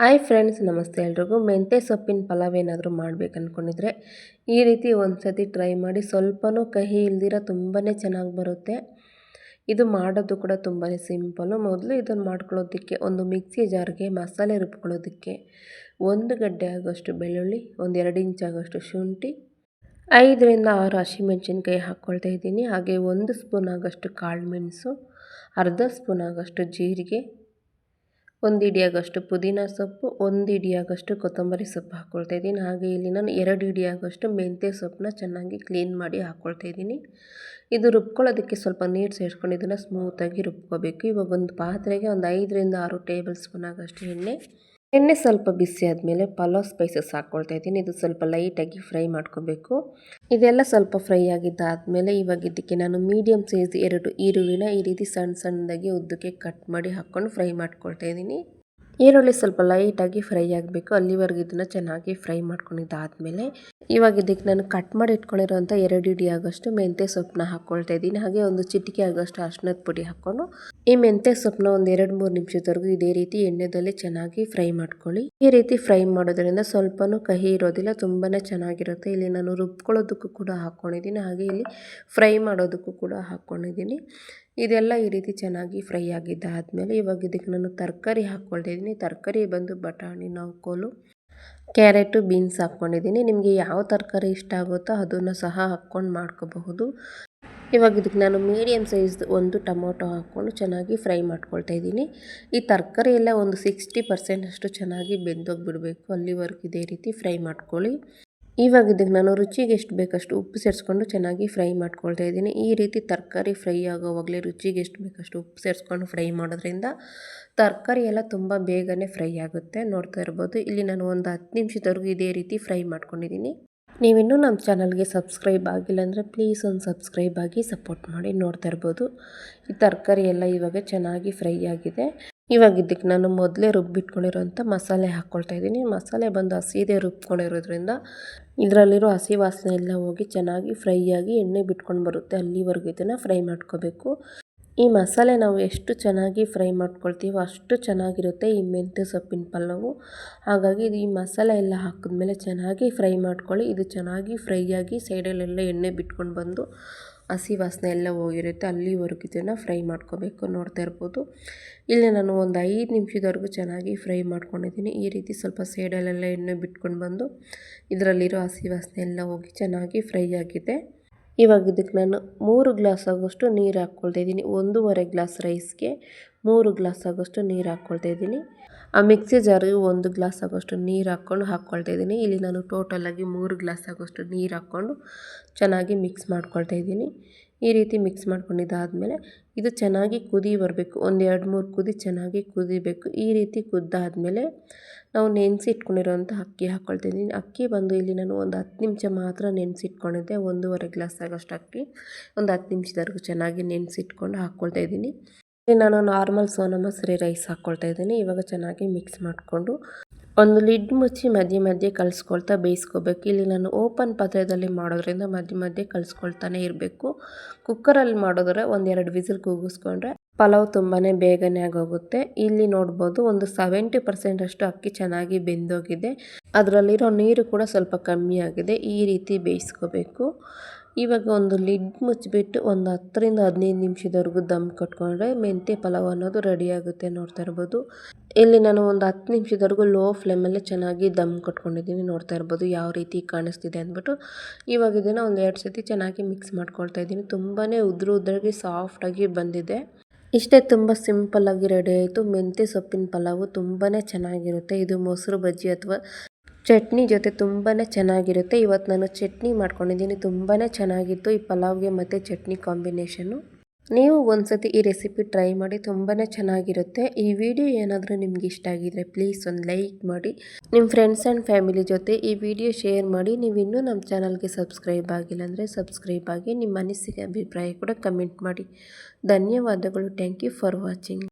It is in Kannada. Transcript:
ಹಾಯ್ ಫ್ರೆಂಡ್ಸ್ ನಮಸ್ತೆ ಎಲ್ರಿಗೂ. ಮೆಂತ್ಯ ಸೊಪ್ಪಿನ ಪಲಾವ್ ಏನಾದರೂ ಮಾಡ್ಬೇಕು ಅಂದ್ಕೊಂಡಿದ್ರೆ ಈ ರೀತಿ ಒಂದು ಸತಿ ಟ್ರೈ ಮಾಡಿ ಸ್ವಲ್ಪನೂ ಕಹಿ ಇಲ್ದಿರ ತುಂಬಾ ಚೆನ್ನಾಗಿ ಬರುತ್ತೆ. ಇದು ಮಾಡೋದು ಕೂಡ ತುಂಬಾ ಸಿಂಪಲ್ಲು ಮೊದಲು ಇದನ್ನು ಮಾಡ್ಕೊಳ್ಳೋದಕ್ಕೆ, ಒಂದು ಮಿಕ್ಸಿ ಜಾರ್ಗೆ ಮಸಾಲೆ ರುಬ್ಕೊಳ್ಳೋದಕ್ಕೆ ಒಂದು ಗಡ್ಡೆ ಆಗೋಷ್ಟು ಬೆಳ್ಳುಳ್ಳಿ, ಒಂದು ಎರಡು ಇಂಚ್ ಆಗೋಷ್ಟು ಶುಂಠಿ, ಐದರಿಂದ ಆರು ಹಸಿಮೆಣ್ಸಿನ್ಕಾಯಿ ಹಾಕ್ಕೊಳ್ತಾ ಇದ್ದೀನಿ. ಹಾಗೆ ಒಂದು ಸ್ಪೂನ್ ಆಗೋಷ್ಟು ಕಾಳು ಮೆಣಸು, ಅರ್ಧ ಸ್ಪೂನ್ ಆಗೋಷ್ಟು ಜೀರಿಗೆ ಒಂದು ಹಿಡಿಯಾಗಷ್ಟು ಪುದೀನ ಸೊಪ್ಪು, ಒಂದು ಹಿಡಿಯಾಗಷ್ಟು ಕೊತ್ತಂಬರಿ ಸೊಪ್ಪು ಹಾಕ್ಕೊಳ್ತಾ ಇದ್ದೀನಿ. ಹಾಗೆ ಇಲ್ಲಿ ನಾನು ಎರಡು ಹಿಡಿಯಾಗಷ್ಟು ಮೆಂತ್ಯ ಸೊಪ್ಪನ್ನ ಚೆನ್ನಾಗಿ ಕ್ಲೀನ್ ಮಾಡಿ ಹಾಕ್ಕೊಳ್ತಾ ಇದ್ದೀನಿ. ಇದು ರುಬ್ಕೊಳ್ಳೋದಕ್ಕೆ ಸ್ವಲ್ಪ ನೀರು ಸೇರಿಸ್ಕೊಂಡು ಇದನ್ನು ಸ್ಮೂತಾಗಿ ರುಬ್ಕೋಬೇಕು. ಇವಾಗ ಒಂದು ಪಾತ್ರೆಗೆ ಒಂದು ಐದರಿಂದ ಆರು ಟೇಬಲ್ ಸ್ಪೂನ್ ಆಗೋಷ್ಟು ಎಣ್ಣೆ ಎಣ್ಣೆ ಸ್ವಲ್ಪ ಬಿಸಿ ಆದಮೇಲೆ ಪಲಾವ್ ಸ್ಪೈಸಸ್ ಹಾಕ್ಕೊಳ್ತಾ ಇದ್ದೀನಿ. ಇದು ಸ್ವಲ್ಪ ಲೈಟಾಗಿ ಫ್ರೈ ಮಾಡ್ಕೋಬೇಕು. ಇದೆಲ್ಲ ಸ್ವಲ್ಪ ಫ್ರೈ ಆಗಿದ್ದಾದಮೇಲೆ ಇವಾಗ ಇದಕ್ಕೆ ನಾನು ಮೀಡಿಯಮ್ ಸೈಜ್ ಎರಡು ಈರುಳ್ಳಿನ ಈ ರೀತಿ ಸಣ್ಣ ಸಣ್ಣದಾಗಿ ಉದ್ದಕ್ಕೆ ಕಟ್ ಮಾಡಿ ಹಾಕ್ಕೊಂಡು ಫ್ರೈ ಮಾಡ್ಕೊಳ್ತಾ ಇದ್ದೀನಿ. ಈರುಳ್ಳಿ ಸ್ವಲ್ಪ ಲೈಟಾಗಿ ಫ್ರೈ ಆಗಬೇಕು. ಅಲ್ಲಿವರೆಗೂ ಇದನ್ನು ಚೆನ್ನಾಗಿ ಫ್ರೈ ಮಾಡ್ಕೊಂಡಿದ್ದಾದಮೇಲೆ ಇವಾಗ ಇದಕ್ಕೆ ನಾನು ಕಟ್ ಮಾಡಿ ಇಟ್ಕೊಂಡಿರೋಂಥ ಎರಡು ಇಡಿ ಆಗೋಷ್ಟು ಮೆಂತ್ಯ ಸೊಪ್ಪನ್ನ ಹಾಕ್ಕೊಳ್ತಾ ಇದ್ದೀನಿ. ಹಾಗೆ ಒಂದು ಚಿಟಿಕೆ ಆಗೋಷ್ಟು ಅರ್ಶಿನದ ಪುಡಿ ಹಾಕ್ಕೊಂಡು ಈ ಮೆಂತ್ಯ ಸೊಪ್ಪನ್ನ ಒಂದು ಎರಡು ಮೂರು ನಿಮಿಷದವರೆಗೂ ಇದೇ ರೀತಿ ಎಣ್ಣೆದಲ್ಲಿ ಚೆನ್ನಾಗಿ ಫ್ರೈ ಮಾಡ್ಕೊಳ್ಳಿ. ಈ ರೀತಿ ಫ್ರೈ ಮಾಡೋದ್ರಿಂದ ಸ್ವಲ್ಪನೂ ಕಹಿ ಇರೋದಿಲ್ಲ ತುಂಬಾ ಚೆನ್ನಾಗಿರುತ್ತೆ. ಇಲ್ಲಿ ನಾನು ರುಬ್ಕೊಳ್ಳೋದಕ್ಕೂ ಕೂಡ ಹಾಕ್ಕೊಂಡಿದ್ದೀನಿ. ಹಾಗೆ ಇಲ್ಲಿ ಫ್ರೈ ಮಾಡೋದಕ್ಕೂ ಕೂಡ ಹಾಕ್ಕೊಂಡಿದ್ದೀನಿ. ಇದೆಲ್ಲ ಈ ರೀತಿ ಚೆನ್ನಾಗಿ ಫ್ರೈ ಆಗಿದ್ದಾದಮೇಲೆ ಇವಾಗ ಇದಕ್ಕೆ ನಾನು ತರಕಾರಿ ಹಾಕ್ಕೊಳ್ತಿದ್ದೀನಿ ತರಕಾರಿ ಬಂದು ಬಟಾಣಿ ನೌಕೋಲು ಕ್ಯಾರೆಟು, ಬೀನ್ಸ್ ಹಾಕ್ಕೊಂಡಿದ್ದೀನಿ. ನಿಮಗೆ ಯಾವ ತರಕಾರಿ ಇಷ್ಟ ಆಗುತ್ತೋ ಅದನ್ನು ಸಹ ಹಾಕ್ಕೊಂಡು ಮಾಡ್ಕೋಬಹುದು. ಇವಾಗ ಇದಕ್ಕೆ ನಾನು ಮೀಡಿಯಮ್ ಸೈಜ್ದು ಒಂದು ಟೊಮೊಟೊ ಹಾಕ್ಕೊಂಡು ಚೆನ್ನಾಗಿ ಫ್ರೈ ಮಾಡ್ಕೊಳ್ತಾ ಇದ್ದೀನಿ. ಈ ತರಕಾರಿ ಎಲ್ಲ ಒಂದು ಸಿಕ್ಸ್ಟಿ ಪರ್ಸೆಂಟ್ ಅಷ್ಟು ಚೆನ್ನಾಗಿ ಬೆಂದೋಗಿಬಿಡಬೇಕು. ಅಲ್ಲಿವರೆಗೂ ಇದೇ ರೀತಿ ಫ್ರೈ ಮಾಡ್ಕೊಳ್ಳಿ. ಇವಾಗ ಇದಕ್ಕೆ ನಾನು ರುಚಿಗೆ ಎಷ್ಟು ಬೇಕಷ್ಟು ಉಪ್ಪು ಸೇರಿಸ್ಕೊಂಡು ಚೆನ್ನಾಗಿ ಫ್ರೈ ಮಾಡ್ಕೊಳ್ತಾ ಇದ್ದೀನಿ. ಈ ರೀತಿ ತರಕಾರಿ ಫ್ರೈ ಆಗೋವಾಗಲೇ ರುಚಿಗೆ ಎಷ್ಟು ಬೇಕಷ್ಟು ಉಪ್ಪು ಸೇರಿಸ್ಕೊಂಡು ಫ್ರೈ ಮಾಡೋದ್ರಿಂದ ತರಕಾರಿ ಎಲ್ಲ ತುಂಬ ಬೇಗನೆ ಫ್ರೈ ಆಗುತ್ತೆ. ನೋಡ್ತಾ ಇರ್ಬೋದು. ಇಲ್ಲಿ ನಾನು ಒಂದು ಹತ್ತು ನಿಮಿಷದವರೆಗೂ ಇದೇ ರೀತಿ ಫ್ರೈ ಮಾಡ್ಕೊಂಡಿದ್ದೀನಿ. ನೀವಿನ್ನೂ ನಮ್ಮ ಚಾನಲ್ಗೆ ಸಬ್ಸ್ಕ್ರೈಬ್ ಆಗಿಲ್ಲ ಅಂದರೆ ಪ್ಲೀಸ್ ಒಂದು ಸಬ್ಸ್ಕ್ರೈಬ್ ಆಗಿ ಸಪೋರ್ಟ್ ಮಾಡಿ. ನೋಡ್ತಾ ಇರ್ಬೋದು. ಈ ತರಕಾರಿ ಎಲ್ಲ ಇವಾಗ ಚೆನ್ನಾಗಿ ಫ್ರೈ ಆಗಿದೆ. ಇವಾಗ ಇದಕ್ಕೆ ನಾನು ಮೊದಲೇ ರುಬ್ಬಿಟ್ಕೊಂಡಿರೋಂಥ ಮಸಾಲೆ ಹಾಕ್ಕೊಳ್ತಾ ಇದ್ದೀನಿ. ಮಸಾಲೆ ಬಂದು ಹಸಿದೇ ರುಬ್ಕೊಂಡಿರೋದ್ರಿಂದ ಇದರಲ್ಲಿರೋ ಹಸಿ ವಾಸನೆ ಎಲ್ಲ ಹೋಗಿ ಚೆನ್ನಾಗಿ ಫ್ರೈ ಆಗಿ ಎಣ್ಣೆ ಬಿಟ್ಕೊಂಡು ಬರುತ್ತೆ. ಅಲ್ಲಿವರೆಗೂ ಇದನ್ನು ಫ್ರೈ ಮಾಡ್ಕೋಬೇಕು. ಈ ಮಸಾಲೆ ನಾವು ಎಷ್ಟು ಚೆನ್ನಾಗಿ ಫ್ರೈ ಮಾಡ್ಕೊಳ್ತೀವೋ ಅಷ್ಟು ಚೆನ್ನಾಗಿರುತ್ತೆ ಈ ಮೆಂತ್ಯ ಸೊಪ್ಪಿನ ಪಲ್ಲವು ಹಾಗಾಗಿ ಇದು ಈ ಮಸಾಲೆ ಎಲ್ಲ ಹಾಕಿದ್ಮೇಲೆ ಚೆನ್ನಾಗಿ ಫ್ರೈ ಮಾಡ್ಕೊಳ್ಳಿ. ಇದು ಚೆನ್ನಾಗಿ ಫ್ರೈ ಆಗಿ ಸೈಡಲ್ಲೆಲ್ಲ ಎಣ್ಣೆ ಬಿಟ್ಕೊಂಡು ಬಂದು ಹಸಿ ವಾಸನೆ ಎಲ್ಲ ಹೋಗಿರುತ್ತೆ ಅಲ್ಲಿವರೆಗೂ ಇದನ್ನು ಫ್ರೈ ಮಾಡ್ಕೋಬೇಕು ನೋಡ್ತಾ ಇರ್ಬೋದು. ಇಲ್ಲಿ ನಾನು ಒಂದು ಐದು ನಿಮಿಷದವರೆಗೂ ಚೆನ್ನಾಗಿ ಫ್ರೈ ಮಾಡ್ಕೊಂಡಿದ್ದೀನಿ. ಈ ರೀತಿ ಸ್ವಲ್ಪ ಸೈಡಲ್ಲೆಲ್ಲ ಎಣ್ಣೆ ಬಿಟ್ಕೊಂಡು ಬಂದು ಇದರಲ್ಲಿರೋ ಹಸಿ ವಾಸನೆ ಎಲ್ಲ ಹೋಗಿ ಚೆನ್ನಾಗಿ ಫ್ರೈ ಆಗಿದೆ. ಇವಾಗ ಇದಕ್ಕೆ ನಾನು ಮೂರು ಗ್ಲಾಸ್ ಆಗೋಷ್ಟು ನೀರು ಹಾಕ್ಕೊಳ್ತಾ ಇದ್ದೀನಿ. ಒಂದೂವರೆ ಗ್ಲಾಸ್ ರೈಸ್ಗೆ ಮೂರು ಗ್ಲಾಸ್ ಆಗೋಷ್ಟು ನೀರು ಹಾಕ್ಕೊಳ್ತಾ ಇದ್ದೀನಿ. ಆ ಮಿಕ್ಸಿ ಜಾರಿಗೆ ಒಂದು ಗ್ಲಾಸ್ ಆಗೋಷ್ಟು ನೀರು ಹಾಕ್ಕೊಂಡು ಹಾಕ್ಕೊಳ್ತಾ ಇದ್ದೀನಿ. ಇಲ್ಲಿ ನಾನು ಟೋಟಲಾಗಿ ಮೂರು ಗ್ಲಾಸ್ ಆಗೋಷ್ಟು ನೀರು ಹಾಕ್ಕೊಂಡು ಚೆನ್ನಾಗಿ ಮಿಕ್ಸ್ ಮಾಡ್ಕೊಳ್ತಾ ಇದ್ದೀನಿ. ಈ ರೀತಿ ಮಿಕ್ಸ್ ಮಾಡ್ಕೊಂಡಿದ್ದಾದಮೇಲೆ ಇದು ಚೆನ್ನಾಗಿ ಕುದಿ ಬರಬೇಕು. ಒಂದು ಎರಡು ಮೂರು ಕುದಿ ಚೆನ್ನಾಗಿ ಕುದಿಬೇಕು. ಈ ರೀತಿ ಕುದ್ದಾದಮೇಲೆ ನಾವು ನೆನೆಸಿ ಇಟ್ಕೊಂಡಿರೋಂಥ ಅಕ್ಕಿ ಹಾಕ್ಕೊಳ್ತಾ ಇದ್ದೀನಿ. ಅಕ್ಕಿ ಬಂದು ಇಲ್ಲಿ ನಾನು ಒಂದು ಹತ್ತು ನಿಮಿಷ ಮಾತ್ರ ನೆನೆಸಿಟ್ಕೊಂಡಿದ್ದೆ. ಒಂದೂವರೆ ಗ್ಲಾಸ್ ಆಗೋಷ್ಟು ಅಕ್ಕಿ. ಒಂದು ಹತ್ತು ನಿಮಿಷದವರೆಗೂ ಚೆನ್ನಾಗಿ ನೆನೆಸಿಟ್ಕೊಂಡು ಹಾಕ್ಕೊಳ್ತಾ ಇದ್ದೀನಿ. ನಾನು ನಾರ್ಮಲ್ ಸೋನಾ ರೈಸ್ ಹಾಕ್ಕೊಳ್ತಾ ಇದ್ದೀನಿ. ಇವಾಗ ಚೆನ್ನಾಗಿ ಮಿಕ್ಸ್ ಮಾಡಿಕೊಂಡು ಒಂದು ಲಿಡ್ ಮುಚ್ಚಿ ಮಧ್ಯೆ ಮಧ್ಯೆ ಕಲಿಸ್ಕೊಳ್ತಾ ಬೇಯಿಸ್ಕೋಬೇಕು. ಇಲ್ಲಿ ನಾನು ಓಪನ್ ಪಾತ್ರೆಯಲ್ಲಿ ಮಾಡೋದ್ರಿಂದ ಮಧ್ಯೆ ಮಧ್ಯೆ ಕಲಿಸ್ಕೊಳ್ತಾನೆ ಇರಬೇಕು. ಕುಕ್ಕರಲ್ಲಿ ಮಾಡಿದ್ರೆ ಒಂದೆರಡು ವಿಸಿಲ್ ಕೂಗಿಸ್ಕೊಂಡ್ರೆ ಪಲಾವ್ ತುಂಬಾ ಬೇಗನೆ ಆಗೋಗುತ್ತೆ. ಇಲ್ಲಿ ನೋಡ್ಬೋದು ಒಂದು ಸೆವೆಂಟಿ ಪರ್ಸೆಂಟ್ ಅಷ್ಟು ಅಕ್ಕಿ ಚೆನ್ನಾಗಿ ಬೆಂದೋಗಿದೆ. ಅದರಲ್ಲಿರೋ ನೀರು ಕೂಡ ಸ್ವಲ್ಪ ಕಮ್ಮಿ ಆಗಿದೆ. ಈ ರೀತಿ ಬೇಯಿಸ್ಕೋಬೇಕು. ಇವಾಗ ಒಂದು ಲಿಡ್ ಮುಚ್ಚಿಬಿಟ್ಟು ಒಂದು ಹತ್ತರಿಂದ ಹದಿನೈದು ನಿಮಿಷದವರೆಗೂ ದಮ್ ಕಟ್ಕೊಂಡ್ರೆ ಮೆಂತ್ಯ ಪಲಾವ್ ಅನ್ನೋದು ರೆಡಿ ಆಗುತ್ತೆ ನೋಡ್ತಾ ಇರ್ಬೋದು. ಇಲ್ಲಿ ನಾನು ಒಂದು ಹತ್ತು ನಿಮಿಷದವರೆಗೂ ಲೋ ಫ್ಲೇಮಲ್ಲೇ ಚೆನ್ನಾಗಿ ದಮ್ ಕಟ್ಕೊಂಡಿದ್ದೀನಿ ನೋಡ್ತಾ ಇರ್ಬೋದು ಯಾವ ರೀತಿ ಕಾಣಿಸ್ತಿದೆ ಅಂದ್ಬಿಟ್ಟು. ಇವಾಗ ಇದನ್ನು ಒಂದು ಎರಡು ಸತಿ ಚೆನ್ನಾಗಿ ಮಿಕ್ಸ್ ಮಾಡ್ಕೊಳ್ತಾ ಇದ್ದೀನಿ. ತುಂಬಾ ಉದ್ರ ಉದ್ರಾಗಿ ಸಾಫ್ಟಾಗಿ ಬಂದಿದೆ. ಇಷ್ಟೇ ತುಂಬ ಸಿಂಪಲ್ಲಾಗಿ ರೆಡಿ ಆಯಿತು. ಮೆಂತ್ಯ ಸೊಪ್ಪಿನ ಪಲಾವು ತುಂಬಾ ಚೆನ್ನಾಗಿರುತ್ತೆ. ಇದು ಮೊಸರು ಬಜ್ಜಿ ಅಥವಾ ಚಟ್ನಿ ಜೊತೆ ತುಂಬಾ ಚೆನ್ನಾಗಿರುತ್ತೆ. ಇವತ್ತು ನಾನು ಚಟ್ನಿ ಮಾಡ್ಕೊಂಡಿದ್ದೀನಿ. ತುಂಬಾ ಚೆನ್ನಾಗಿತ್ತು ಈ ಪಲಾವ್ಗೆ ಮತ್ತು ಚಟ್ನಿ ಕಾಂಬಿನೇಷನ್ನು. ನೀವು ಒಂದ್ಸತಿ ಈ ರೆಸಿಪಿ ಟ್ರೈ ಮಾಡಿ ತುಂಬಾ ಚೆನ್ನಾಗಿರುತ್ತೆ. ಈ ವಿಡಿಯೋ ಏನಾದರೂ ನಿಮ್ಗೆ ಇಷ್ಟ ಆಗಿದ್ರೆ ಪ್ಲೀಸ್ ಒಂದು ಲೈಕ್ ಮಾಡಿ. ನಿಮ್ಮ ಫ್ರೆಂಡ್ಸ್ ಆ್ಯಂಡ್ ಫ್ಯಾಮಿಲಿ ಜೊತೆ ಈ ವಿಡಿಯೋ ಶೇರ್ ಮಾಡಿ. ನೀವು ಇನ್ನೂ ನಮ್ಮ ಚಾನಲ್ಗೆ ಸಬ್ಸ್ಕ್ರೈಬ್ ಆಗಿಲ್ಲ ಅಂದರೆ ಸಬ್ಸ್ಕ್ರೈಬ್ ಆಗಿ ನಿಮ್ಮ ಅನಿಸಿಕೆ, ಅಭಿಪ್ರಾಯ ಕೂಡ ಕಮೆಂಟ್ ಮಾಡಿ. ಧನ್ಯವಾದಗಳು. Thank you for watching.